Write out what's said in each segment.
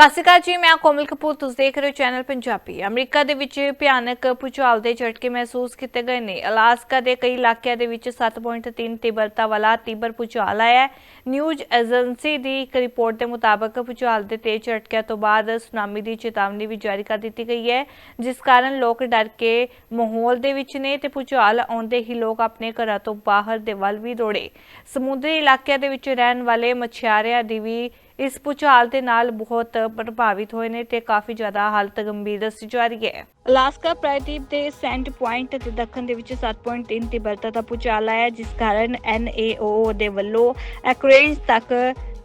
ਸਤਿ ਸ਼੍ਰੀ ਅਕਾਲ ਜੀ, ਮੈਂ ਕੋਮਲ ਕਪੂਰ, ਤੁਸੀਂ ਦੇਖ ਰਹੇ ਹੋ ਚੈਨਲ ਪੰਜਾਬੀ। ਅਮਰੀਕਾ ਦੇ ਵਿੱਚ ਭਿਆਨਕ ਭੂਚਾਲ ਦੇ ਝਟਕੇ ਮਹਿਸੂਸ ਕੀਤੇ ਗਏ ਨੇ। ਅਲਾਸਕਾ ਦੇ ਕਈ ਇਲਾਕਿਆਂ ਦੇ ਵਿੱਚ 7.3 ਤੀਬਰਤਾ ਵਾਲਾ ਤੀਬਰ ਭੂਚਾਲ ਆਇਆ ਹੈ। ਨਿਊਜ਼ ਏਜੰਸੀ ਦੀ ਇੱਕ ਰਿਪੋਰਟ ਦੇ ਮੁਤਾਬਕ ਭੂਚਾਲ ਦੇ ਤੇਜ਼ ਝਟਕਿਆਂ ਤੋਂ ਬਾਅਦ ਸੁਨਾਮੀ ਦੀ ਚੇਤਾਵਨੀ ਵੀ ਜਾਰੀ ਕਰ ਦਿੱਤੀ ਗਈ ਹੈ, ਜਿਸ ਕਾਰਨ ਲੋਕ ਡਰ ਕੇ ਮਾਹੌਲ ਦੇ ਵਿੱਚ ਨੇ ਤੇ ਭੂਚਾਲ ਆਉਂਦੇ ਹੀ ਲੋਕ ਆਪਣੇ ਘਰਾਂ ਤੋਂ ਬਾਹਰ ਦੇ ਵੱਲ ਵੀ ਦੌੜੇ। ਸਮੁੰਦਰੀ ਇਲਾਕਿਆਂ ਦੇ ਵਿੱਚ ਰਹਿਣ ਵਾਲੇ ਮਛਿਆਰਿਆਂ ਦੀ ਵੀ ਇਸ ਭੂਚਾਲ ਦੇ ਨਾਲ ਬਹੁਤ ਪ੍ਰਭਾਵਿਤ ਹੋਏ ਨੇ ਤੇ ਕਾਫੀ ਜ਼ਿਆਦਾ ਹਾਲਤ ਗੰਭੀਰ ਦੱਸੀ ਜਾ ਰਹੀ ਹੈ। ਅਲਾਸਕਾ ਪ੍ਰਾਇਦੀਪ ਦੇ ਸੈਂਟ ਪੁਆਇੰਟ ਅਤੇ ਦੱਖਣ ਦੇ ਵਿੱਚ 7.3 ਤੀਬਰਤਾ ਦਾ ਭੂਚਾਲ ਆਇਆ, ਜਿਸ ਕਾਰਨ NAOO ਦੇ ਵੱਲੋਂ ਐਕਰੇਂਜ ਤੱਕ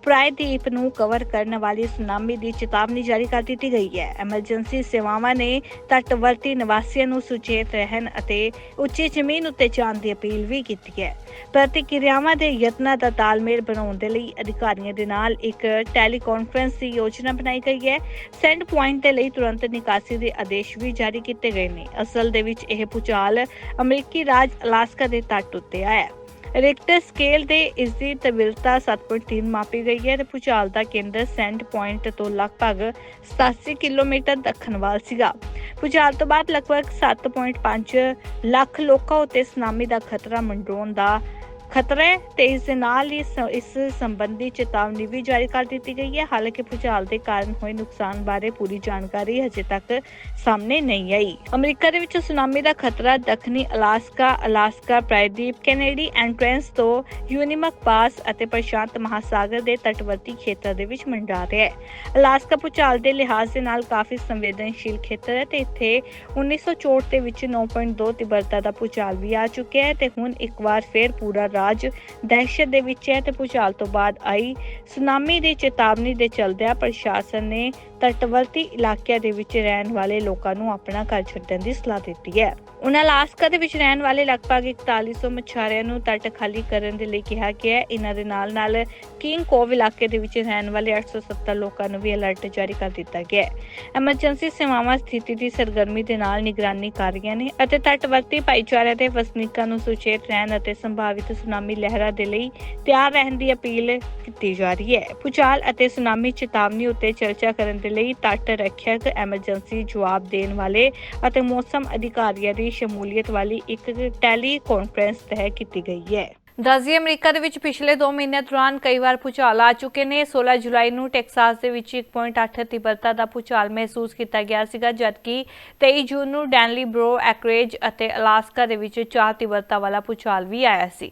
ਪ੍ਰਾਇਦੀਪ ਨੂੰ ਕਵਰ ਕਰਨ ਵਾਲੀ ਸੁਨਾਮੀ ਦੀ ਚੇਤਾਵਨੀ ਜਾਰੀ ਕਰ ਦਿੱਤੀ ਗਈ ਹੈ। ਐਮਰਜੈਂਸੀ ਸੇਵਾਵਾਂ ਨੇ ਤੱਟਵਰਤੀ ਨਿਵਾਸੀਆਂ ਨੂੰ ਸੁਚੇਤ ਰਹਿਣ ਅਤੇ ਉੱਚੀ ਜ਼ਮੀਨ ਉੱਤੇ ਜਾਣ ਦੀ ਅਪੀਲ ਵੀ ਕੀਤੀ ਹੈ। ਪ੍ਰਤੀਕਿਰਿਆਵਾਂ ਦੇ ਯਤਨਾਂ ਦਾ ਤਾਲਮੇਲ ਬਣਾਉਣ ਦੇ ਲਈ ਅਧਿਕਾਰੀਆਂ ਦੇ ਨਾਲ ਇੱਕ ਟੈਲੀਕਾਨਫਰੰਸ ਦੀ ਯੋਜਨਾ ਬਣਾਈ ਗਈ ਹੈ। ਸੈਂਡ ਪੁਆਇੰਟ ਦੇ ਲਈ ਤੁਰੰਤ ਨਿਕਾਸੀ ਦੇ ਆਦੇਸ਼ ਵੀ ਜਾਰੀ ਕੀਤੇ ਗਏ ਨੇ। ਅਸਲ ਦੇ ਵਿੱਚ ਇਹ ਭੂਚਾਲ ਅਮਰੀਕੀ ਰਾਜ ਅਲਾਸਕਾ ਦੇ ਤੱਟ ਉੱਤੇ ਆਇਆ ਰਿਕਟਰ ਸਕੇਲ ਦੇ ਇਸ ਦੀ ਤਵੀਲਤਾ 7.3 ਮਾਪੀ ਗਈ ਹੈ ਤੇ ਭੂਚਾਲ ਦਾ ਕੇਂਦਰ ਸੈਂਟ ਪੁਆਇੰਟ ਤੋਂ ਲਗਭਗ 87 ਕਿਲੋਮੀਟਰ ਦੱਖਣ ਵੱਲ ਸੀਗਾ। ਭੂਚਾਲ ਤੋਂ ਬਾਅਦ ਲਗਭਗ 7.5 ਲੱਖ ਲੋਕਾਂ ਉੱਤੇ ਸੁਨਾਮੀ ਦਾ ਖਤਰਾ ਮੰਡਰਾਉਣ ਦਾ ਖਤਰਾ ਹੈ ਤੇ ਇਸ ਦੇ ਨਾਲ ਹੀ ਸ- ਇਸ ਸੰਬੰਧੀ ਚੇਤਾਵਨੀ ਵੀ ਜਾਰੀ ਕਰ ਦਿੱਤੀ ਗਈ ਹੈ। ਹਾਲਾਂਕਿ ਭੂਚਾਲ ਦੇ ਕਾਰਨ ਹੋਏ ਨੁਕਸਾਨ ਬਾਰੇ ਪੂਰੀ ਜਾਣਕਾਰੀ ਹਜੇ ਤੱਕ ਸਾਹਮਣੇ ਨਹੀਂ ਆਈ। ਅਮਰੀਕਾ ਦੇ ਵਿੱਚ ਸੁਨਾਮੀ ਦਾ ਖਤਰਾ ਦੱਖਣੀ ਅਲਾਸਕਾ ਅਲਾਸਕਾ ਪ੍ਰਾਇਦੀਪ ਕੈਨੇਡੀ, ਐਂਟਰੈਂਸ ਤੋਂ ਯੂਨੀਮਕ ਪਾਸ ਅਤੇ ਪ੍ਰਸ਼ਾਂਤ ਮਹਾਸਾਗਰ ਦੇ ਤਟਵਰਤੀ ਖੇਤਰ ਦੇ ਵਿੱਚ ਮੰਡਰਾ ਰਿਹਾ ਹੈ। ਅਲਾਸਕਾ ਭੂਚਾਲ ਦੇ ਲਿਹਾਜ਼ ਦੇ ਨਾਲ ਕਾਫੀ ਸੰਵੇਦਨਸ਼ੀਲ ਖੇਤਰ ਹੈ ਤੇ ਇੱਥੇ 1964 ਦੇ ਵਿੱਚ 9.2 ਤੀਬਰਤਾ ਦਾ ਭੂਚਾਲ ਵੀ ਆ ਚੁੱਕਿਆ ਹੈ ਤੇ ਹੁਣ ਇੱਕ ਵਾਰ ਫਿਰ ਪੂਰਾ ਰਾਜ ਦਹਿਸ਼ਤ ਦੇ ਵਿੱਚ ਹੈ ਤੇ ਭੂਚਾਲ ਤੋਂ ਬਾਅਦ ਆਈ ਸੁਨਾਮੀ ਦੀ ਚੇਤਾਵਨੀ ਦੇ ਚਲਦਿਆਂ ਪ੍ਰਸ਼ਾਸਨ ਨੇ ਤਟਵਰਤੀ ਇਲਾਕਿਆਂ ਦੇ ਵਿੱਚ ਰਹਿਣ ਵਾਲੇ ਲੋਕਾਂ ਨੂੰ ਆਪਣਾ ਘਰ ਛੱਡਣ ਦੀ ਸਲਾਹ ਦਿੱਤੀ ਹੈ। ਉਹਨਾਂ ਅਲਾਸਕਾ ਦੇ ਵਿੱਚ ਰਹਿਣ ਵਾਲੇ ਲਗਭਗ 4100 ਮਛੁਆਰਿਆਂ ਨੂੰ ਤੱਟ ਖਾਲੀ ਕਰਨ ਦੇ ਲਈ ਕਿਹਾ ਗਿਆ ਹੈ। ਇਹਨਾਂ ਦੇ ਨਾਲ ਨਾਲ ਕਿੰਗ ਕੋਵ ਇਲਾਕੇ ਦੇ ਵਿੱਚ ਰਹਿਣ ਵਾਲੇ 870 ਲੋਕਾਂ ਨੂੰ ਵੀ ਅਲਰਟ ਜਾਰੀ ਕਰ ਦਿੱਤਾ ਗਿਆ ਹੈ। ਐਮਰਜੈਂਸੀ ਸੇਵਾਵਾਂ ਸਥਿਤੀ ਦੀ ਸਰਗਰਮੀ ਦੇ ਨਾਲ ਨਿਗਰਾਨੀ ਕਰ ਰਹੀਆਂ ਨੇ ਅਤੇ ਤਟਵਰਤੀ ਭਾਈਚਾਰਿਆਂ ਦੇ ਵਸਨੀਕਾਂ ਨੂੰ ਸੁਚੇਤ ਰਹਿਣ ਅਤੇ ਸੰਭਾਵਿਤ ਸੁਨਾਮੀ ਲਹਿਰਾਂ ਦੇ ਲਈ ਤਿਆਰ ਰਹਿਣ ਦੀ ਅਪੀਲ ਕੀਤੀ ਜਾ ਰਹੀ ਹੈ। ਭੂਚਾਲ ਅਤੇ ਸੁਨਾਮੀ ਚੇਤਾਵਨੀ ਉੱਤੇ ਚਰਚਾ ਕਰਨ ਦੇ ਲਈ ਤੱਟ ਰੱਖਿਅਕ ਐਮਰਜੈਂਸੀ ਜਵਾਬ ਦੇਣ ਵਾਲੇ ਅਤੇ ਮੌਸਮ ਅਧਿਕਾਰੀਆਂ ਦੀ ਸ਼ਮੂਲੀਅਤ ਵਾਲੀ ਇੱਕ ਟੈਲੀ ਕਾਨਫਰੰਸ ਤਹਿ ਕੀਤੀ ਗਈ ਹੈ। ਦੱਸਦੀ ਅਮਰੀਕਾ ਦੇ ਵਿੱਚ ਪਿਛਲੇ 2 ਮਹੀਨਿਆਂ ਦੌਰਾਨ ਕਈ ਵਾਰ ਭੂਚਾਲ ਆ ਚੁੱਕੇ ਨੇ। 16 ਜੁਲਾਈ ਨੂੰ ਟੈਕਸਾਸ ਦੇ ਵਿੱਚ 1.8 ਤੀਬਰਤਾ ਦਾ ਭੂਚਾਲ ਮਹਿਸੂਸ ਕੀਤਾ ਗਿਆ ਸੀਗਾ, ਜਦਕਿ 23 ਜੂਨ ਨੂੰ ਡੈਨਲੀ ਬ੍ਰੋ ਐਕਰੇਜ ਅਤੇ ਅਲਾਸਕਾ ਦੇ ਵਿੱਚ 4 ਤੀਬਰਤਾ ਵਾਲਾ ਭੂਚਾਲ ਵੀ ਆਇਆ ਸੀ।